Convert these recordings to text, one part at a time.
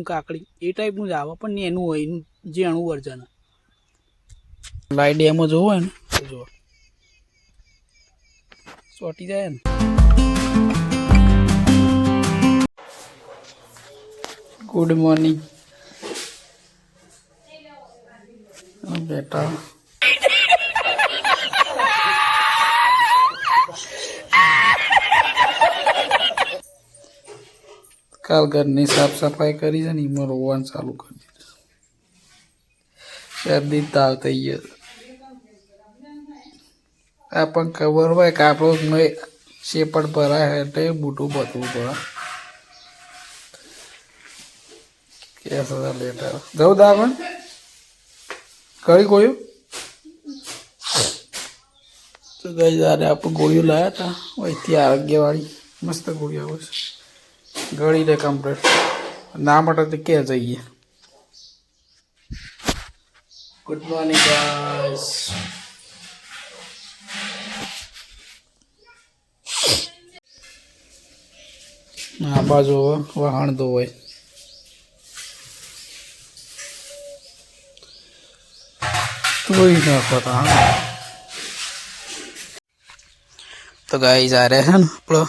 કાકડી, એ ટાઈપનું જ આવે, પણ એનું હોય, એનું ઝીણું વર્જન. લાઈટ ડેમો જોવો હોય ને જુઓ. ચોટી જાય ને ગુડ મોર્નિંગ બેટા. કાલ ઘરની સાફ સફાઈ કરી છે ને એમાં રોવાનું ચાલુ કરી દીધું શરદી, તાવ થઈ ગયો આ પણ ખબર હોય કે આપણો શેપડ ભરાય એટલે બૂટું બતવું પડે. કેસ હજાર લેટર. જવું દાવણ કઈ ગોળ્યું? તો ગઈ જ્યારે આપણે ગોળીઓ લાવ્યા હતા. અહીંથી આરોગ્યવાળી મસ્ત ગોળીઓ આવે છે. ગળી દે કમ્પ્લીટ ના માટે તો ક્યાં જઈએ ગુડ મોર્નિંગ ગાઈસ આ બાજુ વાહણ ધોવાય ધોઈ નાખો તા તો ગાઈસ આ રહ્યા છે ને આપણો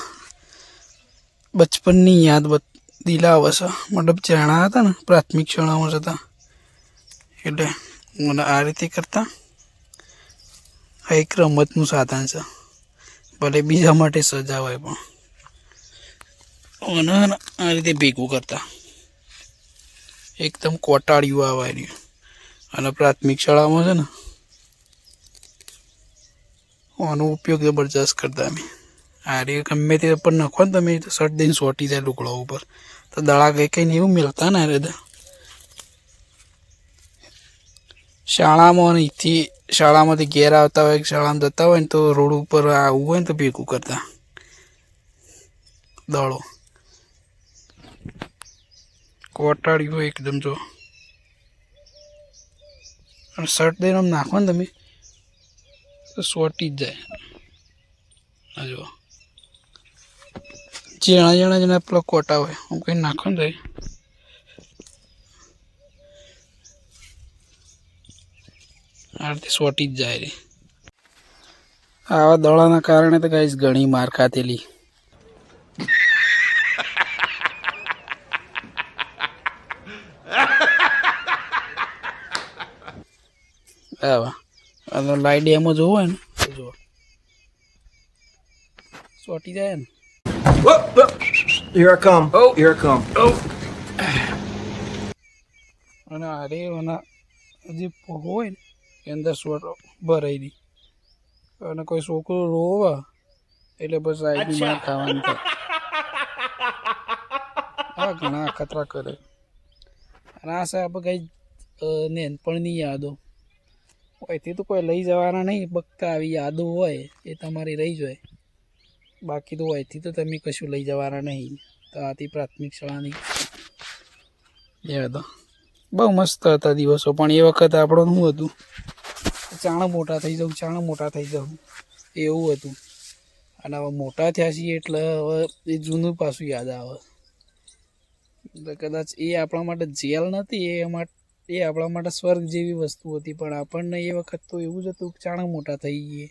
બચપનની યાદ બ દિલાવે છે. મતલબ જાણા હતા ને, પ્રાથમિક શાળામાં જતા એટલે મને આ રીતે કરતા આ એક રમતનું સાધન છે. ભલે બીજા માટે સજા હોય પણ. અને આ રીતે ભેગું કરતા. એકદમ કોટાળિયું આવે રહ્યું અને પ્રાથમિક શાળામાં છે ને, આનો ઉપયોગ જબરજસ્ત કરતા અમે. આ રે ગમે તે ઉપર નાખો ને તમે શર્ટ દઈને સોટી જાય લુકડા ઉપર. તો દળા કઈ કઈ એવું મિલતા ને રે શાળામાં અહીંથી શાળામાંથી ઘેર આવતા હોય શાળામાં જતા હોય ને તો રોડ ઉપર આવવું હોય ને તો ભેગું કરતા. દળો. કોટાડ્યું હોય એકદમ જો. શર્ટ દઈને આમ નાખો ને તમે, તો સોટી જ જાય. આ ઝીણા ઝીણા ઝીણા પેલા કોટા હોય હું કંઈ નાખો ને જાય આ રીતે સોટી જ જાય રે. આવા દડાના કારણે તો ગાઈસ ઘણી માર ખાતેલી આવા લાઈટ એમ જોવું હોય ને જુઓ સોટી જાય ને. Here I come. Oh. Here I come. અને અરે એના જે હોય ને એ અંદર સોટ ભરાઈ દી અને કોઈ છોકરો રોવા એટલે બસ આઈડી માર ખાવાનું આ હા ઘણા ખતરા કરે. અને આ સાહેબ કઈ નેનપણની યાદો. અહીંથી તો કોઈ લઈ જવાના નહીં બક્કા આવી યાદો હોય એ તમારી રહી જાય. બાકી તો અહીંથી તો તમે કશું લઈ જવાના નહીં. તો આથી પ્રાથમિક શાળાની. યાદ બહુ મસ્ત હતા દિવસો, પણ એ વખત આપણો શું હતું? ચાણ મોટા થઈ જવું, ચાણ મોટા થઈ જવું. એવું હતું. અને હવે મોટા થયા છીએ એટલે હવે એ જૂનું પાછું યાદ આવે. એટલે કદાચ એ આપણા માટે જેલ નથી એ માટે એ આપણા માટે સ્વર્ગ જેવી વસ્તુ હતી. પણ આપણને એ વખત તો એવું જ હતું કે ચાણા મોટા થઈ ગઈએ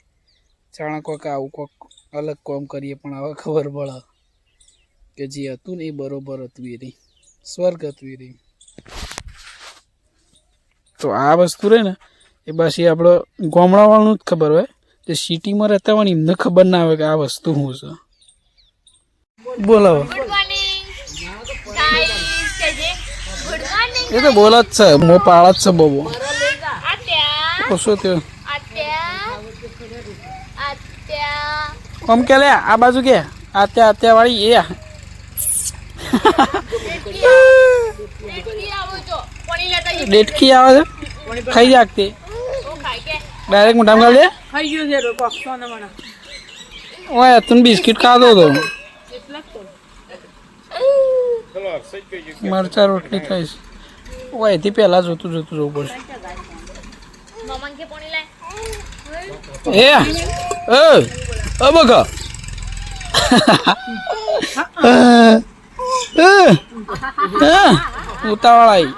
ચાણા કોક આવું, કોક અલગ કોમ કરીએ પણ આવા ખબર પડે કે જે હતું ને એ બરોબર હતું એ રહી સ્વર્ગ હતું એ રહી તો આ વસ્તુ રહે ને એ પાછી આપણે ગામડાવાળાનું જ ખબર હોય. જે સિટીમાં રહેતા હોય ને એમને ખબર ના હોય કે આ વસ્તુ શું છે. બોલાવો. એ તો બોલા જ છે મો પાળ જ છે બહુ. શું થયું આત્યા આત્યા આમ કે લે આ બાજુ કે. આત્યા આત્યા વાળી એ ડેટકી આવો છો? ખાઈ જાગતી ડાયરેક્ટ મોઢામાં ગાળી દે ખાઈ ગયો છે ઓય તું બિસ્કિટ ખાધો તો. મરચા રોટલી ખાઈશ. ઓય એથી પહેલા જોતું જોતું જવું પડશે. એ. Abaka. ઉતાવળાઈ.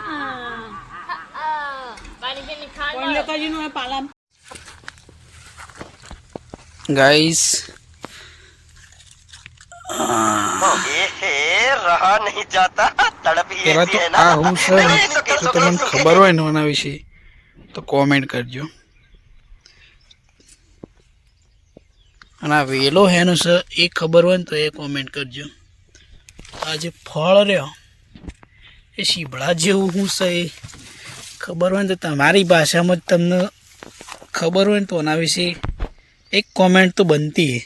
ગાઈસ. રહા નહીં જાતા તડપી પેલા આ હું સર તમને ખબર હોય ને એના વિશે, તો કોમેન્ટ કરજો. અને આ વેલો હેનો છે એ ખબર હોય ને તો એ કોમેન્ટ કરજો. આ જે ફળ રહ્યો એ શીભળા જેવું હું છે એ ખબર હોય ને તો તમારી ભાષામાં જ તમને ખબર હોય ને તો એના વિશે એક કોમેન્ટ તો બનતી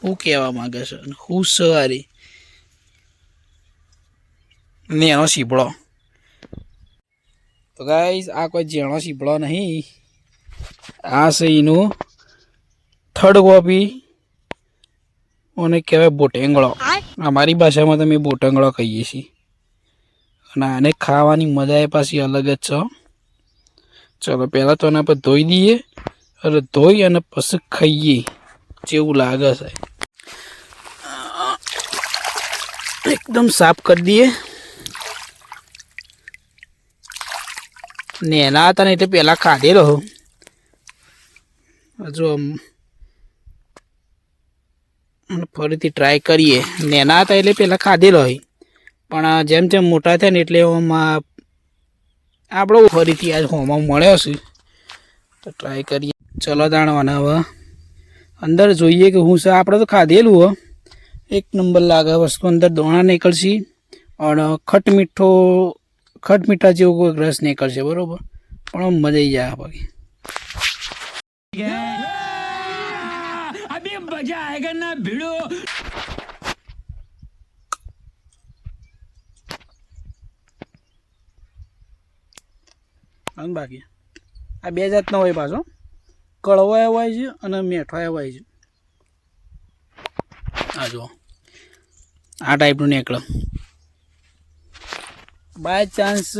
હું. કહેવા માગે છે હું સવારી ને એનો શીપડો તો ગાઈઝ આ કોઈ ઝીણો શીપડો નહીં. આ છે એનું થર્ડ કોપી અને કહેવાય બોટેંગળો. અમારી ભાષામાં તમે બોટેંગળો કહીએ છીએ. અને આને ખાવાની મજા એ પાછી અલગ જ છે. ચલો, પહેલાં તો એના પર ધોઈ દઈએ. અને ધોઈ અને પછી ખાઈએ. જેવું લાગે છે. એકદમ સાફ કરી દઈએ. નેના હતા ને એટલે પહેલાં ખાધેલો હજુ આમ ફરીથી ટ્રાય કરીએ. નેના હતા એટલે પહેલાં ખાધેલો હોય. પણ જેમ જેમ મોટા થયા ને એટલે આમાં આપણો ફરીથી આજ હોમાં મળ્યો છે. તો ટ્રાય કરીએ. ચલો દાણવાના હવે. અંદર જોઈએ કે હું છે, આપણે તો ખાધેલું હો. એક નંબર લાગે વસ્તુ અંદર દોણા નીકળશે. અને ખટ મીઠો, ખટ મીઠા જેવો કોઈ રસ નીકળશે, બરાબર? પણ મજા આવી જાય બાકી અને બાકી. આ બે જાતના હોય પાછો. કડવા એવાય છે અને મેઠો એવાય છે. આ જુઓ. આ ટાઈપનું નીકળે. બાય ચાન્સ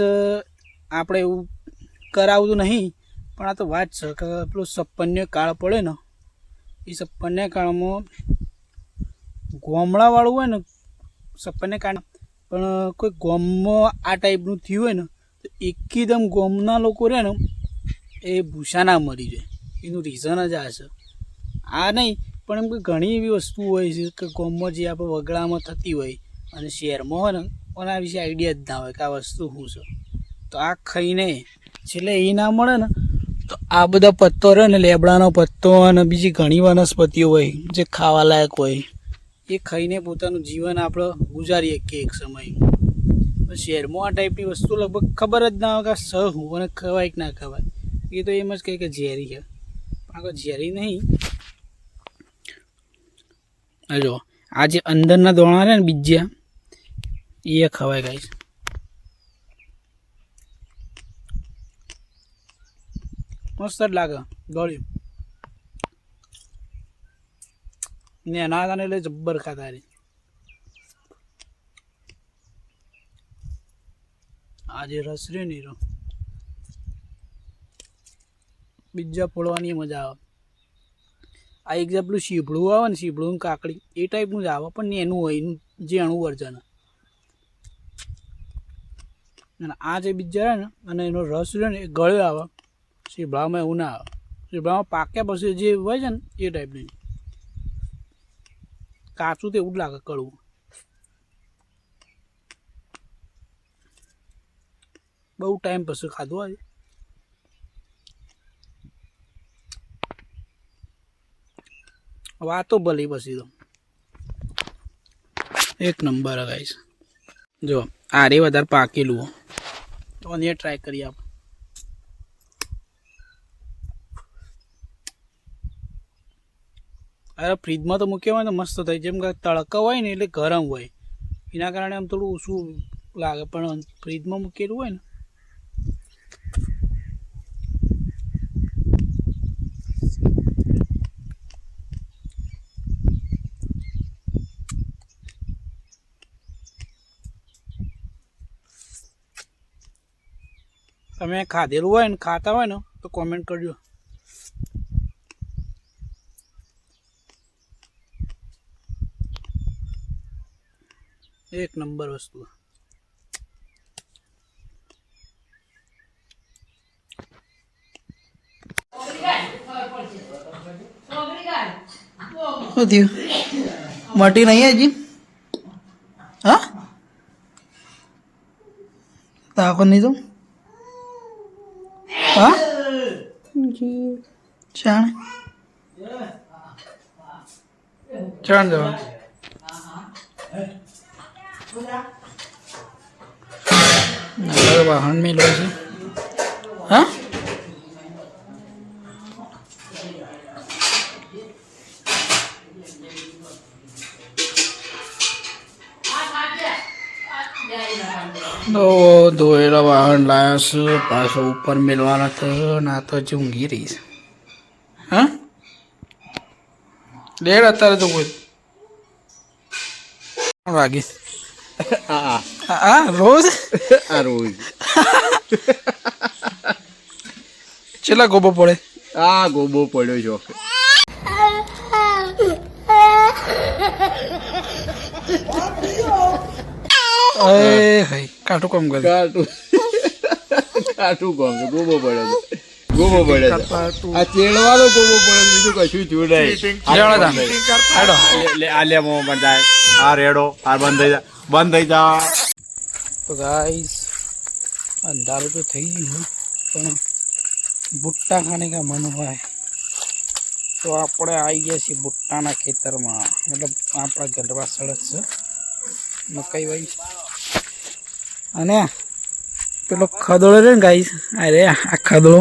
આપણે એવું કરાવતું નહીં, પણ આ તો વાત છે કે પેલું સપ્પન્ય કાળ પડે ને એ સપ્પન્ય કાળમાં ગોમડાવાળું હોય ને સપ્પન્ય કાળ પણ કોઈ ગોમમાં આ ટાઈપનું થયું હોય ને, તો એકદમ ગોમના લોકો રહે ને, એ ભૂસા ના મરી જાય. એનું રીઝન જ આ છે. આ નહીં, પણ એમ કે ઘણી એવી વસ્તુ હોય છે કે ગોમમાં જે આપણે વગડામાં થતી હોય અને શહેરમાં હોય ને, એના વિશે આઈડિયા જ ના હોય કે આ વસ્તુ શું છે. તો આ ખાઈને છેલ્લે એ ના મળે ને તો આ બધા પત્તો રહે ને, લેબડાનો પત્તો અને બીજી ઘણી વનસ્પતિઓ હોય, જે ખાવા લાયક હોય, એ ખાઈને પોતાનું જીવન આપણે ગુજારીએ કે એક સમય. શહેરમાં આ ટાઈપની વસ્તુ લગભગ ખબર જ ના હોય કે સ હું અને ખવાય કે ના ખવાય. એ તો એમ જ કહે કે ઝેરી છે. પણ ઝેરી નહીં. જો આ જે અંદરના દોણા રહે ને બીજા એ ખવાય ગાઈશ મસ્ત જ લાગે, ગળ્યું. ને ના હતા એટલે જબ્બર ખાતા રે. આ જે રસ રે ને એનો બીજા ફોડવાની મજા આવે. આ એક જે પેલું શીભડું આવે ને શીભડું કાકડી, એ ટાઈપનું જ આવે, પણ એનું હોય, એનું જે એનું વર્જન. અને આ જે બીજા રહે ને, અને એનો રસ રહ્યો ને, એ ગળ્યો આવે. શીભડામાં એવું ના આવે શીભડામાં પાક્યા પછી જે હોય છે ને, એ ટાઈપનું કાચું તો એવું જ લાગે કડવું. બહુ ટાઈમ પછી ખાધું આજે. વાતો ભલી પછી તો. એક નંબર ગાઈસ જો, આ રે વધારે પાકેલું હો. તો ને ટ્રાય કરીએ આપણે અરે ફ્રીજમાં તો મૂક્યા હોય ને મસ્ત થાય. જેમ કે તડકા હોય ને એટલે ગરમ હોય. એના કારણે આમ થોડું ઓછું લાગે. પણ ફ્રીજમાં મૂકેલું હોય ને. તમે ખાધેલું હોય ને ખાતા હોય ને તો કોમેન્ટ કરજો. એક નંબર વસ્તુ. શું થયું? મટી નહીં હજી? હા? તાકો નહીં તું? હા? ચાણ ચાણ જવા વાહન મેં લો છે. હા? તો ધોયેલા વાહન લાયા છે પાછો ઉપર મેળવાના તો ના તો હજી ઊંઘી રહી છે. હા? ડેડ અત્યારે તો કોઈ વાગી. હા રોજ? આ રોજ. છેલ્લા ગોબો પડે? આ ગોબો પડ્યો છો. કાટું કાટું કોમ છે ગોબો પડ્યો છે. ગોબો આ ચેડવાનો ગોબો પડ્યો બીજું કશું લે આ લે મોં બંધ આ રેડો. આ બંધ થઈ જા બંધ થઈ જા. તો ગાઈસ અંધારું તો થઈ ગયું પણ ભુટ્ટા ખાને કા મન હોય તો આપણે આવી ગયા છીએ ભુટ્ટાના ખેતરમાં. મતલબ આપણા ગઢવા સડક છે. મકાઈ ભાઈ અને પેલો ખદડો છે ને ગાઈસ? અરે આ ખદડો.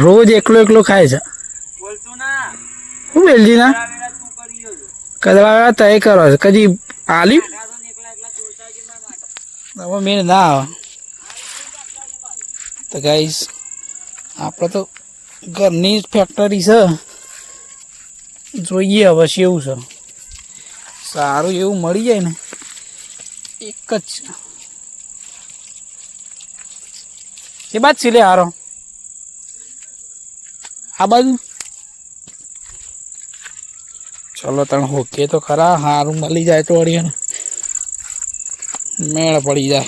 રોજ એકલો એકલો ખાય છે. હું બેલજી ના? કદવા તય કરો કદી આલી? હવે મેં ના આવે. તો ગાઈસ આપણે તો ઘરની જ ફેક્ટરી છે. જોઈએ હવે એવું છે. સારું એવું મળી જાય ને, એક જ એ બાદ સિલે હારો. આ બાજુ? ચલો તણ હોકે તો ખરા હારું મળી જાય તો અડીએ મેળ પડી જાય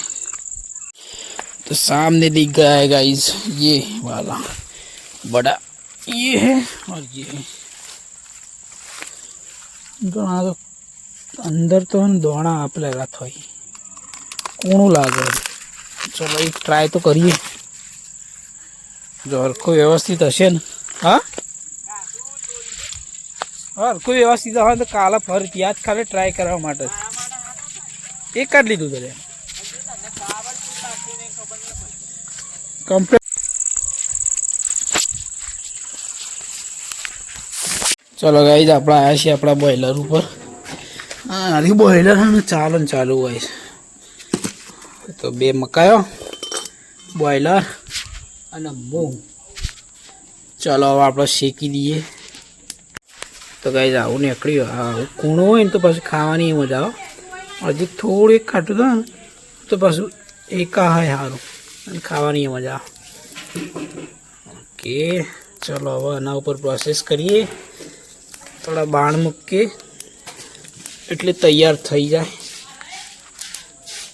तो सामने दिख गया है गाइस ये वाला बड़ा ये है और ये है ઘણા તો અંદર તો હે ને દોણા આપેલા થઈ કોણું લાગે ચલો એક ટ્રાય તો કરીએ જો હરખો વ્યવસ્થિત હશે ને હા હરખું વ્યવસ્થિત હોય તો કાલે ફરી ત્યાં જ ખાલી ટ્રાય કરવા માટે. એક જ લીધું તરે કમ્પ્લીટ ચલો ગાઈ આપણે આવ્યા છીએ આપણા બોઈલર ઉપર. હા આરી બોઈલર ને ચાલુ ને ચાલુ હોય છે. તો બે મકાયો બોઈલર અને મૂંગ. ચલો હવે આપણે શેકી દઈએ. તો ગાઈઝ આવું નીકળ્યું. હા કૂણો હોય ને તો પાછું ખાવાની મજા આવે. હજી થોડીક ખાટું થાય ને, તો પાછું એકા હોય સારું અને ખાવાની મજા આવે. ઓકે, ચલો હવે આના ઉપર પ્રોસેસ કરીએ. થોડા બાણ મૂકીએ. એટલે તૈયાર થઈ જાય.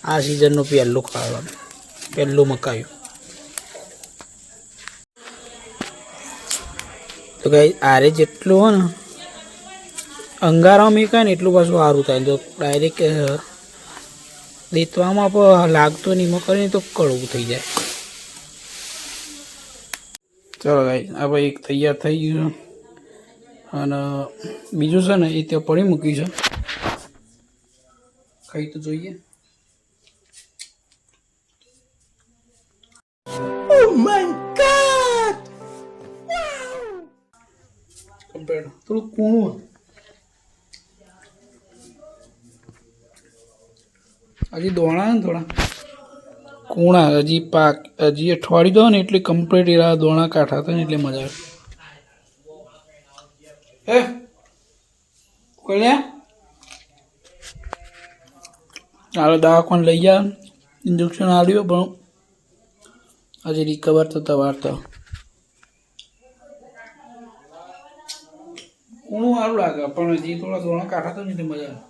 આ સિઝનનું પહેલું ખાવાનું. પહેલું મકાયું. તો કઈ આરે જેટલું હોય ને અંગારામાં મેકાય ને, એટલું પાછું સારું થાય. જો ડાયરેક્ટ દેતવામાં પણ લાગતો નહીં કરીને તો કડવું થઈ જાય. ચલો ભાઈ આ ભાઈ એક તૈયાર થઈ ગયું છે. અને બીજું છે ને, એ ત્યાં પડી મૂક્યું છે. ખાઈ તો જોઈએ. હજી દોણા ને થોડા કૂણા હજી પાક, હજી અઠવાડિયું દો ને એટલે કમ્પ્લીટ એરા દોણા કાંઠા હતા ને એટલે મજા આવે. હે? કોલ્યા ચાલો દવાખાને લઈ ગયા ઇન્જેક્શન આવ્યું પણ હજી રિકવર થતા વાર્તા. કૂણું સારું લાગે, પણ હજી થોડા દોણા કાંઠા તો નહીં એટલે મજા આવે.